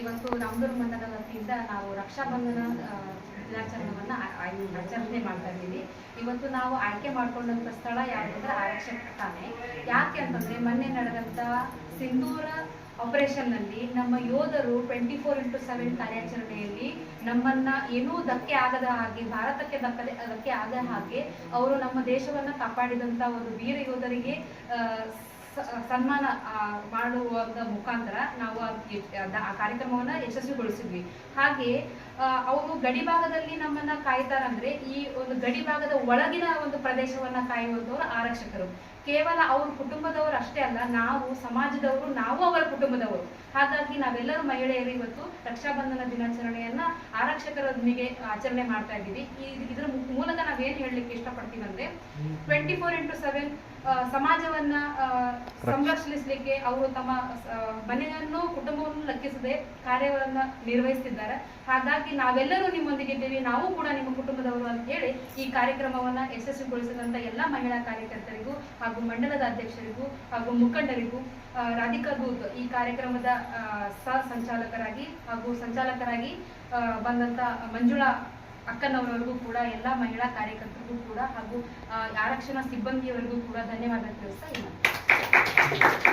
ಇವತ್ತು ರಾಮದುರ್ಗ ಮಂಡಲ ವತಿಯಿಂದ ನಾವು ರಕ್ಷಾಬಂಧನ ಬಂಧನ ದಿನಾಚರಣೆಯನ್ನ ಆಚರಣೆ ಮಾಡ್ತಾ ಇದ್ದೀವಿ. ಇವತ್ತು ನಾವು ಆಯ್ಕೆ ಮಾಡ್ಕೊಂಡಂತ ಸ್ಥಳ ಯಾವ್ದಂದ್ರೆ ಆರಕ್ಷಕ ಠಾಣೆ. ಯಾಕೆ ಅಂತಂದ್ರೆ ಮೊನ್ನೆ ನಡೆದಂತ ಸಿಂಧೂರ ಆಪರೇಷನ್ನಲ್ಲಿ ನಮ್ಮ ಯೋಧರು ಟ್ವೆಂಟಿ ಫೋರ್ ಇಂಟು ಸೆವೆನ್ ಕಾರ್ಯಾಚರಣೆಯಲ್ಲಿ ನಮ್ಮನ್ನ ಏನೂ ಧಕ್ಕೆ ಆಗದ ಹಾಗೆ, ಭಾರತಕ್ಕೆ ಧಕ್ಕದೆ, ಧಕ್ಕೆ ಆಗದ ಹಾಗೆ ಅವರು ನಮ್ಮ ದೇಶವನ್ನ ಕಾಪಾಡಿದಂತ ಒಂದು ವೀರ ಯೋಧರಿಗೆ ಸನ್ಮಾನ ಮಾಡುವ ಮುಖಾಂತರ ನಾವು ಆ ಕಾರ್ಯಕ್ರಮವನ್ನು ಯಶಸ್ವಿಗೊಳಿಸಿದ್ವಿ. ಹಾಗೆ ಅವರು ಗಡಿ ಭಾಗದಲ್ಲಿ ನಮ್ಮನ್ನ ಕಾಯ್ತಾರಂದ್ರೆ ಈ ಒಂದು ಗಡಿ ಭಾಗದ ಒಳಗಿನ ಒಂದು ಪ್ರದೇಶವನ್ನ ಕಾಯುವಂತವರು ಆರಕ್ಷಕರು. ಕೇವಲ ಅವ್ರ ಕುಟುಂಬದವರು ಅಷ್ಟೇ ಅಲ್ಲ ನಾವು ಸಮಾಜದವರು ನಾವು ಅವರ ಕುಟುಂಬದವರು. ಹಾಗಾಗಿ ನಾವೆಲ್ಲರೂ ಮಹಿಳೆಯರು ಇವತ್ತು ರಕ್ಷಾಬಂಧನ ದಿನಾಚರಣೆಯನ್ನ ಆರಕ್ಷಕರೊಂದಿಗೆ ಆಚರಣೆ ಮಾಡ್ತಾ ಇದ್ದೀವಿ. ಈ ಇದರ ಮೂಲಕ ನಾವೇನ್ ಹೇಳಲಿಕ್ಕೆ ಇಷ್ಟಪಡ್ತೀವಿ ಅಂದ್ರೆ ಟ್ವೆಂಟಿ ಫೋರ್ ಇಂಟು ಸೆವೆನ್ ಸಮಾಜವನ್ನ ಸಂರಕ್ಷಿಸಲಿಕ್ಕೆ ಅವರು ತಮ್ಮ ಮನೆಯನ್ನು, ಕುಟುಂಬವನ್ನು ಲೆಕ್ಕಿಸದೆ ಕಾರ್ಯವನ್ನ ನಿರ್ವಹಿಸುತ್ತಿದ್ದಾರೆ ಹಾಗಾಗಿ ನಾವೆಲ್ಲರೂ ನಿಮ್ಮೊಂದಿಗಿದ್ದೀವಿ ನಾವು ಕೂಡ ನಿಮ್ಮ ಕುಟುಂಬದವರು ಅಂತ ಹೇಳಿ ಈ ಕಾರ್ಯಕ್ರಮವನ್ನ ಯಶಸ್ವಿಗೊಳಿಸಿದಂತ ಎಲ್ಲ ಮಹಿಳಾ ಕಾರ್ಯಕರ್ತರಿಗೂ ಹಾಗೂ ಮಂಡಲದ ಅಧ್ಯಕ್ಷರಿಗೂ ಹಾಗೂ ಮುಖಂಡರಿಗೂ ರಾಧಿಕಾ ದೂತ್ ಈ ಕಾರ್ಯಕ್ರಮದ ಸಹ ಸಂಚಾಲಕರಾಗಿ ಹಾಗೂ ಸಂಚಾಲಕರಾಗಿ ಬಂದಂತ ಮಂಜುಳಾ ಅಕ್ಕನವರವರಿಗೂ ಕೂಡ ಎಲ್ಲ ಮಹಿಳಾ ಕಾರ್ಯಕರ್ತರಿಗೂ ಕೂಡ ಹಾಗೂ ಆರಕ್ಷಣಾ ಸಿಬ್ಬಂದಿಯವರೆಗೂ ಕೂಡ ಧನ್ಯವಾದ ತಿಳಿಸ್ತಾ